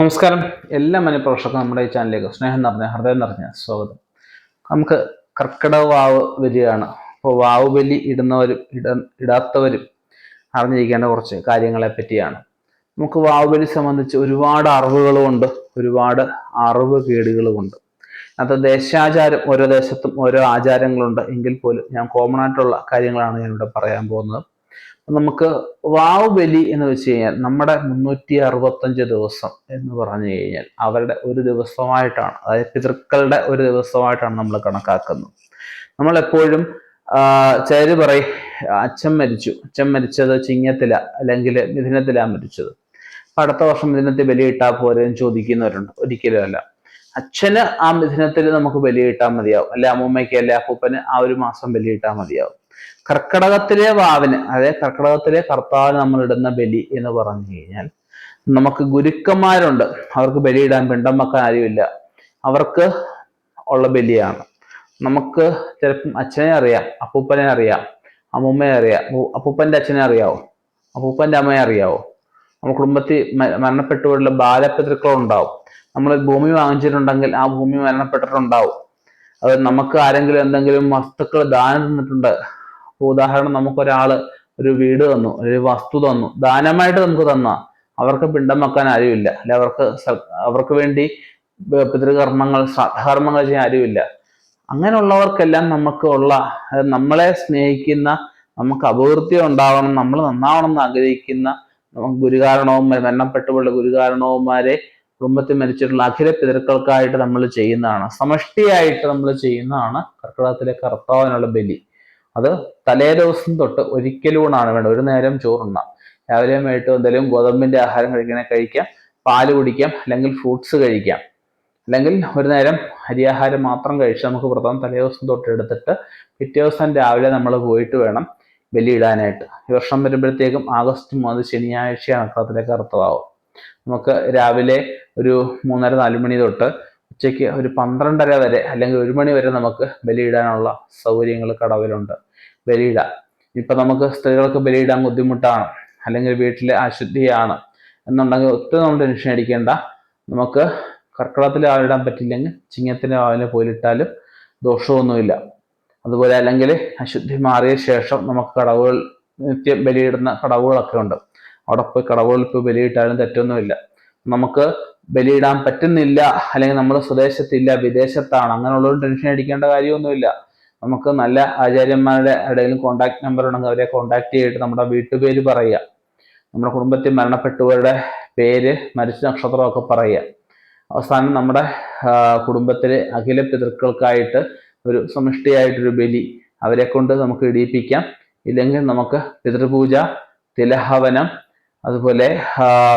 നമസ്കാരം. എല്ലാ മനഃപ്രേക്ഷകർക്കും നമ്മുടെ ഈ ചാനലിലേക്ക് സ്നേഹം നിറഞ്ഞ ഹൃദയം നിറഞ്ഞ സ്വാഗതം. നമുക്ക് കർക്കിടക വാവ് ബലിയാണ്. അപ്പോൾ വാവ് ബലി ഇടുന്നവരും ഇട ഇടാത്തവരും അറിഞ്ഞിരിക്കേണ്ട കുറച്ച് കാര്യങ്ങളെ പറ്റിയാണ്. നമുക്ക് വാവ് ബലി സംബന്ധിച്ച് ഒരുപാട് അറിവുകളുമുണ്ട് ഒരുപാട് അറിവ് കേടുകളുമുണ്ട് അത് ദേശാചാരം ഓരോ ദേശത്തും ഓരോ ആചാരങ്ങളുണ്ട്. എങ്കിൽ പോലും ഞാൻ കോമൺ ആയിട്ടുള്ള കാര്യങ്ങളാണ് ഞാനിവിടെ പറയാൻ പോകുന്നത്. നമുക്ക് വാവ് ബലി എന്ന് വെച്ച് കഴിഞ്ഞാൽ നമ്മുടെ മുന്നൂറ്റി അറുപത്തഞ്ച് ദിവസം എന്ന് പറഞ്ഞു കഴിഞ്ഞാൽ അവരുടെ ഒരു ദിവസമായിട്ടാണ്. അതായത് പിതൃക്കളുടെ ഒരു ദിവസമായിട്ടാണ് നമ്മൾ കണക്കാക്കുന്നത്. നമ്മൾ എപ്പോഴും ചിലര് പറയും അച്ഛൻ മരിച്ചു. അച്ഛൻ മരിച്ചത് ചിങ്ങത്തില അല്ലെങ്കിൽ മിഥുനത്തിലാ മരിച്ചത്. അപ്പൊ അടുത്ത വർഷം മിഥുനത്തിൽ ബലി പോരെ പോലും ചോദിക്കുന്നവരുണ്ട്. ഒരിക്കലും അല്ല. അച്ഛന് ആ മിഥുനത്തിൽ നമുക്ക് ബലിയിട്ടാൽ മതിയാവും. അല്ലെ അമ്മൂമ്മയ്ക്ക് അല്ലെ അപ്പൂപ്പന് ആ ഒരു മാസം ബലിയിട്ടാൽ മതിയാവും. കർക്കടകത്തിലെ വാവിന് അതായത് കർക്കടകത്തിലെ കർത്താവിന് നമ്മൾ ഇടുന്ന ബലി എന്ന് പറഞ്ഞു കഴിഞ്ഞാൽ നമുക്ക് ഗുരുക്കന്മാരുണ്ട്. അവർക്ക് ബലിയിടാൻ പിണ്ടം വെക്കാൻ ആരുമില്ല. അവർക്ക് ഉള്ള ബലിയാണ്. നമുക്ക് ചിലപ്പം അച്ഛനെ അറിയാം അപ്പൂപ്പനെ അറിയാം അമ്മൂമ്മയെ അറിയാം. അപ്പൂപ്പന്റെ അച്ഛനെ അറിയാവോ? അപ്പൂപ്പന്റെ അമ്മയെ അറിയാവോ? നമ്മുടെ കുടുംബത്തിൽ മരണപ്പെട്ടുപോയിട്ടുള്ള ബാലപിതൃക്കളുണ്ടാവും നമ്മൾ ഭൂമി വാങ്ങിച്ചിട്ടുണ്ടെങ്കിൽ ആ ഭൂമി മരണപ്പെട്ടിട്ടുണ്ടാവും. അത് നമുക്ക് ആരെങ്കിലും എന്തെങ്കിലും വസ്തുക്കൾ ദാനം തന്നിട്ടുണ്ട് ഉദാഹരണം നമുക്കൊരാൾ ഒരു വീട് തന്നു ഒരു വസ്തു തന്നു ദാനമായിട്ട് നമുക്ക് തന്ന. അവർക്ക് പിണ്ടം വെക്കാൻ ആരുമില്ല. അല്ലെ അവർക്ക് അവർക്ക് വേണ്ടി പിതൃകർമ്മങ്ങൾ ശ്രാദ്ധകർമ്മങ്ങൾ ചെയ്യാൻ ആരുമില്ല. അങ്ങനെയുള്ളവർക്കെല്ലാം നമുക്ക് ഉള്ള നമ്മളെ സ്നേഹിക്കുന്ന നമുക്ക് അപകീർത്തി ഉണ്ടാവണം നമ്മൾ നന്നാവണം എന്ന് ആഗ്രഹിക്കുന്ന ഗുരുകാരണവും മരണപ്പെട്ടുള്ള ഗുരുകാരണവുമാരെ കുടുംബത്തിൽ മരിച്ചിട്ടുള്ള അഖില പിതൃക്കൾക്കായിട്ട് നമ്മൾ ചെയ്യുന്നതാണ്. സമഷ്ടിയായിട്ട് നമ്മൾ ചെയ്യുന്നതാണ് കർക്കിടകത്തിലെ കർത്താവിനുള്ള ബലി. അത് തലേ ദിവസം തൊട്ട് ഒരിക്കലൂണാണ് വേണ്ടത്. ഒരു നേരം ചോറുണ്ണാം. രാവിലെ ആയിട്ട് എന്തെങ്കിലും ഗോതമ്പിന്റെ ആഹാരം കഴിക്കണേ കഴിക്കാം. പാൽ കുടിക്കാം. അല്ലെങ്കിൽ ഫ്രൂട്ട്സ് കഴിക്കാം. അല്ലെങ്കിൽ ഒരു നേരം അരിയാഹാരം മാത്രം കഴിച്ച് നമുക്ക് വ്രതം തലേ ദിവസം തൊട്ട് എടുത്തിട്ട് പിറ്റേ ദിവസം രാവിലെ നമ്മൾ പോയിട്ട് വേണം ബലിയിടാനായിട്ട്. ഈ വർഷം വരുമ്പോഴത്തേക്കും ആഗസ്റ്റ് മൂന്ന് ശനിയാഴ്ചയാണ് അക്കളത്തിലേക്ക് അർത്ഥമാവും നമുക്ക് രാവിലെ ഒരു മൂന്നര നാല് മണി തൊട്ട് ഉച്ചയ്ക്ക് ഒരു പന്ത്രണ്ടര വരെ അല്ലെങ്കിൽ ഒരു മണി വരെ നമുക്ക് ബലിയിടാനുള്ള സൗകര്യങ്ങൾ കടവിലുണ്ട്. ബലിയിടാം ഇപ്പൊ നമുക്ക് സ്ത്രീകൾക്ക് ബലിയിടാൻ ബുദ്ധിമുട്ടാണ്. അല്ലെങ്കിൽ വീട്ടിലെ അശുദ്ധിയാണ്. എന്നുണ്ടെങ്കിൽ ഒത്തിരി നമ്മൾ ടെൻഷൻ അടിക്കേണ്ട. നമുക്ക് കർക്കിടത്തിൽ ആളിടാൻ പറ്റില്ലെങ്കിൽ ചിങ്ങത്തിന്റെ ആവിനെ പോലിട്ടാലും ദോഷമൊന്നുമില്ല. അതുപോലെ അല്ലെങ്കിൽ അശുദ്ധി മാറിയ ശേഷം നമുക്ക് കടവുകൾ നിത്യം ബലിയിടുന്ന കടവുകളൊക്കെ ഉണ്ട്. അവിടെ പോയി കടവുകളിൽ പോയി ബലിയിട്ടാലും തെറ്റൊന്നുമില്ല. നമുക്ക് ബലിയിടാൻ പറ്റുന്നില്ല അല്ലെങ്കിൽ നമ്മൾ സ്വദേശത്തില്ല വിദേശത്താണ് അങ്ങനെയുള്ളവർ ടെൻഷൻ അടിക്കേണ്ട കാര്യമൊന്നുമില്ല. നമുക്ക് നല്ല ആചാര്യന്മാരുടെ ഇടയിൽ കോണ്ടാക്ട് നമ്പർ ഉണ്ടെങ്കിൽ അവരെ കോണ്ടാക്ട് ചെയ്തിട്ട് നമ്മുടെ വീട്ടുപേര് പറയുക. നമ്മുടെ കുടുംബത്തിൽ മരണപ്പെട്ടവരുടെ പേര് മരിച്ച നക്ഷത്രമൊക്കെ പറയുക. അവസാനം നമ്മുടെ കുടുംബത്തിലെ അഖില പിതൃക്കൾക്കായിട്ട് ഒരു സമിഷ്ടിയായിട്ടൊരു ബലി അവരെ കൊണ്ട് നമുക്ക് ഇടിയിപ്പിക്കാം. ഇല്ലെങ്കിൽ നമുക്ക് പിതൃപൂജ തിലഹവനം അതുപോലെ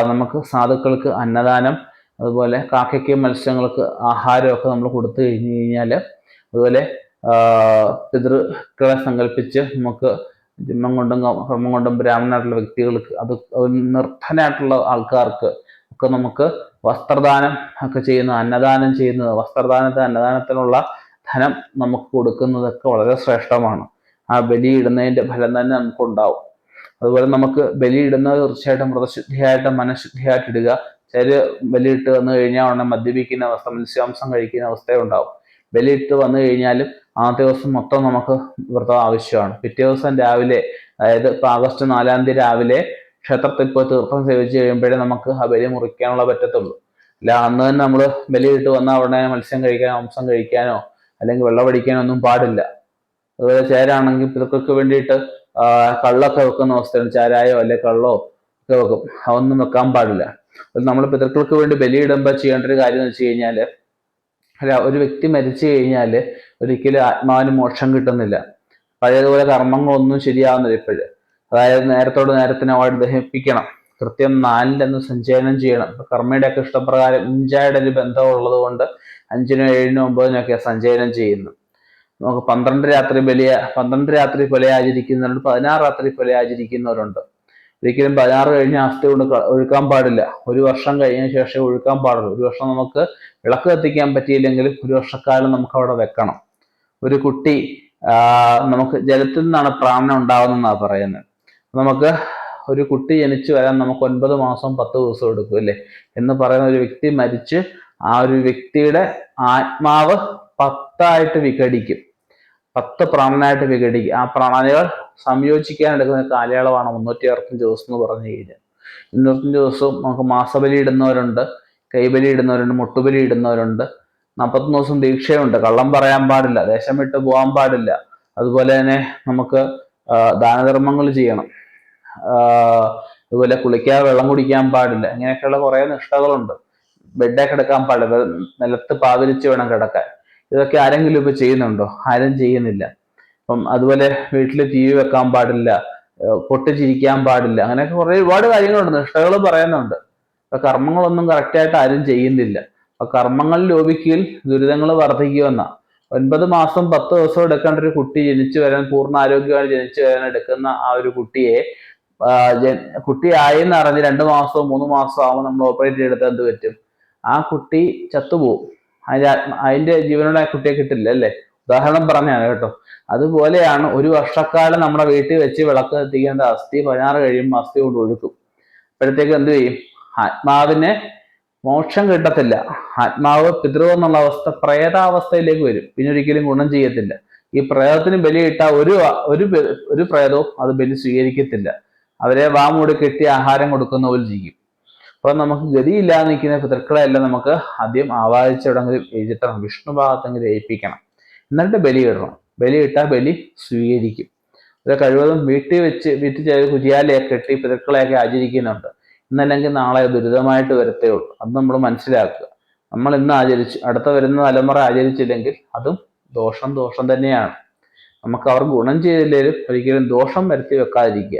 നമുക്ക് സാധുക്കൾക്ക് അന്നദാനം അതുപോലെ കാക്കയ്ക്ക് മത്സ്യങ്ങൾക്ക് ആഹാരമൊക്കെ നമ്മൾ കൊടുത്തു കഴിഞ്ഞു കഴിഞ്ഞാൽ അതുപോലെ പിതൃക്കളെ സങ്കല്പിച്ച് നമുക്ക് ജന്മം കൊണ്ടും കർമ്മം കൊണ്ടും ബ്രാഹ്മണനായിട്ടുള്ള വ്യക്തികൾക്ക് അത് നിർദ്ധനായിട്ടുള്ള ആൾക്കാർക്ക് ഒക്കെ നമുക്ക് വസ്ത്രദാനം ഒക്കെ ചെയ്യുന്ന അന്നദാനം ചെയ്യുന്നത് വസ്ത്രദാനത്തെ അന്നദാനത്തിനുള്ള ധനം നമുക്ക് കൊടുക്കുന്നതൊക്കെ വളരെ ശ്രേഷ്ഠമാണ്. ആ ബലി ഇടുന്നതിന്റെ ഫലം തന്നെ നമുക്ക് ഉണ്ടാവും അതുപോലെ നമുക്ക് ബലി ഇടുന്നത് തീർച്ചയായിട്ടും വ്രതശുദ്ധിയായിട്ട് മനഃശുദ്ധിയായിട്ട് ഇടുക. ചില ബലിയിട്ട് വന്നു കഴിഞ്ഞാൽ ഉടനെ മദ്യപിക്കുന്ന അവസ്ഥ മത്സ്യാംസം കഴിക്കുന്ന അവസ്ഥയുണ്ടാവും ബലിയിട്ട് വന്നു കഴിഞ്ഞാലും ആ ദിവസം മൊത്തം നമുക്ക് വ്രതം ആവശ്യമാണ്. പിറ്റേ ദിവസം രാവിലെ അതായത് ഇപ്പൊ ആഗസ്റ്റ് നാലാം തീയതി രാവിലെ ക്ഷേത്രത്തിൽ പോയി തീർത്ഥം സേവിച്ച് കഴിയുമ്പോഴേ നമുക്ക് ആ ബലി മുറിക്കാനുള്ള പറ്റത്തുള്ളൂ. അല്ല അന്ന് തന്നെ നമ്മൾ ബലിയിട്ട് വന്ന ഉടനെ മത്സ്യം കഴിക്കാനോ മാംസം കഴിക്കാനോ അല്ലെങ്കിൽ വെള്ളം വെള്ളമടിക്കാനോ ഒന്നും പാടില്ല. അതുപോലെ ചേരാണെങ്കിൽ പിതൃക്കൾക്ക് വേണ്ടിയിട്ട് കള്ളൊക്കെ വെക്കുന്ന അവസ്ഥയാണ് ചാരായോ അല്ലെ കള്ളോ ഒക്കെ വെക്കും. അതൊന്നും വെക്കാൻ പാടില്ല. നമ്മൾ പിതൃക്കൾക്ക് വേണ്ടി ബലിയിടുമ്പോൾ ചെയ്യേണ്ട ഒരു കാര്യം എന്ന് വെച്ച് കഴിഞ്ഞാൽ ഒരു വ്യക്തി മരിച്ചു കഴിഞ്ഞാൽ ഒരിക്കലും ആത്മാവിന് മോക്ഷം കിട്ടുന്നില്ല. പഴയതുപോലെ കർമ്മങ്ങളൊന്നും ശരിയാവുന്നില്ല ഇപ്പോഴ്. അതായത് നേരത്തോട് നേരത്തിന് അവിടെ ദഹിപ്പിക്കണം. കൃത്യം നാലിലൊന്ന് സഞ്ചയനം ചെയ്യണം. കർമ്മയുടെ ഒക്കെ ഇഷ്ടപ്രകാരം അഞ്ചായുടെ ഒരു ബന്ധമുള്ളത് കൊണ്ട് അഞ്ചിനും ഏഴിനും ഒമ്പതിനും ഒക്കെ സഞ്ചയനം ചെയ്യുന്നു. നമുക്ക് പന്ത്രണ്ട് രാത്രി ബലിയ പന്ത്രണ്ട് രാത്രി പോലെ ആചരിക്കുന്നവരുണ്ട് പതിനാറ് രാത്രി പോലെ ആചരിക്കുന്നവരുണ്ട് ഒരിക്കലും പതിനാറ് കഴിഞ്ഞ അവസ്ഥ കൊണ്ട് ഒഴുക്കാൻ പാടില്ല. ഒരു വർഷം കഴിഞ്ഞ ശേഷം ഒഴുക്കാൻ പാടുള്ളൂ. ഒരു വർഷം നമുക്ക് വിളക്ക് കത്തിക്കാൻ പറ്റിയില്ലെങ്കിലും ഒരു വർഷക്കാലം നമുക്ക് അവിടെ വെക്കണം. ഒരു കുട്ടി നമുക്ക് ജലത്തിൽ നിന്നാണ് പ്രാണനം ഉണ്ടാകുന്നതെന്നാണ് പറയുന്നത്. നമുക്ക് ഒരു കുട്ടി ജനിച്ചു വരാൻ നമുക്ക് ഒൻപത് മാസം പത്ത് ദിവസം എടുക്കും അല്ലേ? എന്ന് പറയുന്ന ഒരു വ്യക്തി മരിച്ച് ആ ഒരു വ്യക്തിയുടെ ആത്മാവ് പത്തായിട്ട് വിഘടിക്കും. പത്ത് പ്രാണനായിട്ട് വിഘടിക്കും. ആ പ്രാണനുകൾ സംയോജിക്കാൻ എടുക്കുന്ന കാലയളവാണ് മുന്നൂറ്റി അറുപത്തഞ്ച് ദിവസം എന്ന് പറഞ്ഞു കഴിഞ്ഞാൽ. മുന്നൂറ്റഞ്ച് ദിവസവും നമുക്ക് മാസബലി ഇടുന്നവരുണ്ട് കൈബലി ഇടുന്നവരുണ്ട് മുട്ടുബലി ഇടുന്നവരുണ്ട്. നാൽപ്പത്തൊന്ന് ദിവസം ദീക്ഷയുണ്ട്. കള്ളം പറയാൻ പാടില്ല ദേശം വിട്ട് പോകാൻ പാടില്ല. അതുപോലെ തന്നെ നമുക്ക് ദാനധർമ്മങ്ങൾ ചെയ്യണം. അതുപോലെ കുളിക്കാൻ വെള്ളം കുടിക്കാൻ പാടില്ല. ഇങ്ങനെയൊക്കെയുള്ള കുറേ നിഷ്ഠകളുണ്ട്. ബെഡേ കിടക്കാൻ പാടില്ല. നിലത്ത് പാതിരിച്ച് വേണം കിടക്കാൻ. ഇതൊക്കെ ആരെങ്കിലും ഇപ്പൊ ചെയ്യുന്നുണ്ടോ? ആരും ചെയ്യുന്നില്ല. അപ്പം അതുപോലെ വീട്ടിൽ ടി വി വെക്കാൻ പാടില്ല പൊട്ടിച്ചിരിക്കാൻ പാടില്ല അങ്ങനെയൊക്കെ കുറേ ഒരുപാട് കാര്യങ്ങളുണ്ട്. നിഷ്ഠകൾ പറയുന്നുണ്ട്. അപ്പൊ കർമ്മങ്ങളൊന്നും കറക്റ്റായിട്ട് ആരും ചെയ്യുന്നില്ല. അപ്പൊ കർമ്മങ്ങൾ ലോപിക്കുകയിൽ ദുരിതങ്ങൾ വർദ്ധിക്കുമെന്ന ഒൻപത് മാസം പത്ത് ദിവസം എടുക്കേണ്ട ഒരു കുട്ടി ജനിച്ചു വരാൻ പൂർണ ആരോഗ്യമായി ജനിച്ചു വരാൻ എടുക്കുന്ന ആ ഒരു കുട്ടിയെ കുട്ടി ജൻ- കുട്ടിയായെന്ന് അറിഞ്ഞ് രണ്ട് മാസമോ മൂന്ന് മാസമോ ആകുമ്പോൾ നമ്മൾ ഓപ്പറേറ്റ് ചെയ്തെടുത്താൽ എന്ത് പറ്റും? ആ കുട്ടി ചത്തുപോകും. അതിന്റെ അതിന്റെ ജീവനുള്ള കുട്ടിയെ കിട്ടില്ല അല്ലേ? ഉദാഹരണം പറഞ്ഞാണ് കേട്ടോ. അതുപോലെയാണ് ഒരു വർഷക്കാലം നമ്മുടെ വീട്ടിൽ വെച്ച് വിളക്ക് എത്തിക്കേണ്ട അസ്ഥി പതിനാറ് കഴിയുമ്പോൾ അസ്ഥി കൊണ്ട് ഒഴുക്കും. അപ്പോഴത്തേക്ക് എന്ത് ചെയ്യും? ആത്മാവിനെ മോക്ഷം കിട്ടത്തില്ല. ആത്മാവ് പിതൃവ് എന്നുള്ള അവസ്ഥ പ്രേതാവസ്ഥയിലേക്ക് വരും. പിന്നെ ഒരിക്കലും ഗുണം ചെയ്യത്തില്ല. ഈ പ്രേതത്തിന് ബലിയിട്ട ഒരു ഒരു ഒരു പ്രേതവും അത് ബലി സ്വീകരിക്കത്തില്ല. അവരെ വാമൂടി കെട്ടി ആഹാരം കൊടുക്കുന്ന പോലെ ചെയ്യും അപ്പൊ നമുക്ക് ഗതിയില്ലാതെ നിൽക്കുന്ന പിതൃക്കളെല്ലാം നമുക്ക് ആദ്യം ആവാഹിച്ചെവിടെങ്കിലും എഴുതിട്ടണം വിഷ്ണു ഭാഗത്തെങ്കിലും ഏൽപ്പിക്കണം എന്നിട്ട് ബലി ഇടണം. ബലി ഇട്ടാൽ ബലി സ്വീകരിക്കും. ഇത് കഴിവതും വീട്ടിൽ വെച്ച് വീട്ടിൽ ചെയ്ത് കുജിയാലയൊക്കെ കെട്ടി പിതൃക്കളെയൊക്കെ ആചരിക്കുന്നുണ്ട്. ഇന്നല്ലെങ്കിൽ നാളെ ദുരിതമായിട്ട് വരത്തേ ഉള്ളൂ. അത് നമ്മൾ മനസ്സിലാക്കുക. നമ്മൾ ഇന്ന് ആചരിച്ചു അടുത്ത വരുന്ന തലമുറ ആചരിച്ചില്ലെങ്കിൽ അതും ദോഷം ദോഷം തന്നെയാണ്. നമുക്ക് അവർ ഗുണം ചെയ്തില്ലെങ്കിലും ഒരിക്കലും ദോഷം വരുത്തി വെക്കാതിരിക്കുക.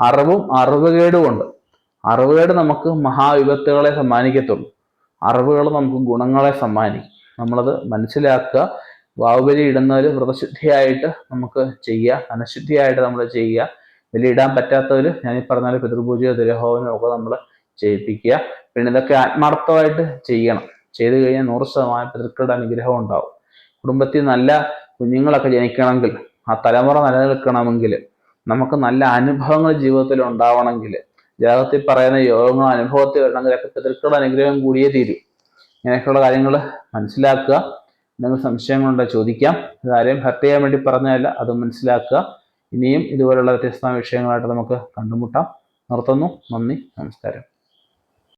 അറിവും അറിവുകേടും ഉണ്ട്. അറിവുകേട് നമുക്ക് മഹാവിപത്തുകളെ സമ്മാനിക്കത്തുള്ളൂ. അറിവുകൾ നമുക്ക് ഗുണങ്ങളെ സമ്മാനിക്കും. നമ്മളത് മനസ്സിലാക്കുക വാവുബലി ഇടുന്നവർ വ്രതശുദ്ധിയായിട്ട് നമുക്ക് ചെയ്യുക അനശുദ്ധിയായിട്ട് നമ്മൾ ചെയ്യുക ബലിയിടാൻ പറ്റാത്തവർ ഞാൻ ഈ പറഞ്ഞ പിതൃപൂജയോ തിരഹോവനോ ഒക്കെ നമ്മൾ ചെയ്യിപ്പിക്കുക. പിന്നെ ഇതൊക്കെ ആത്മാർത്ഥമായിട്ട് ചെയ്യണം. ചെയ്തു കഴിഞ്ഞാൽ നൂറ് ശതമാനം പിതൃക്കളുടെ അനുഗ്രഹം ഉണ്ടാവും. കുടുംബത്തിൽ നല്ല കുഞ്ഞുങ്ങളൊക്കെ ജനിക്കണമെങ്കിൽ ആ തലമുറ നിലനിൽക്കണമെങ്കിൽ നമുക്ക് നല്ല അനുഭവങ്ങൾ ജീവിതത്തിൽ ഉണ്ടാവണമെങ്കിൽ ജാതകത്തിൽ പറയുന്ന യോഗങ്ങളും അനുഭവത്തിൽ വരണമെങ്കിലൊക്കെ പിതൃക്കളുടെ അനുഗ്രഹം കൂടിയേ തീരൂ. ഇങ്ങനെയൊക്കെയുള്ള കാര്യങ്ങൾ മനസ്സിലാക്കുക. എന്തെങ്കിലും സംശയങ്ങളുണ്ടോ ചോദിക്കാം. ഇതാരെയും ഹർട്ട് ചെയ്യാൻ വേണ്ടി പറഞ്ഞതല്ല അത് മനസ്സിലാക്കുക. ഇനിയും ഇതുപോലുള്ള വ്യത്യസ്ത വിഷയങ്ങളായിട്ട് നമുക്ക് കണ്ടുമുട്ടാം. നിർത്തുന്നു. നന്ദി. നമസ്കാരം.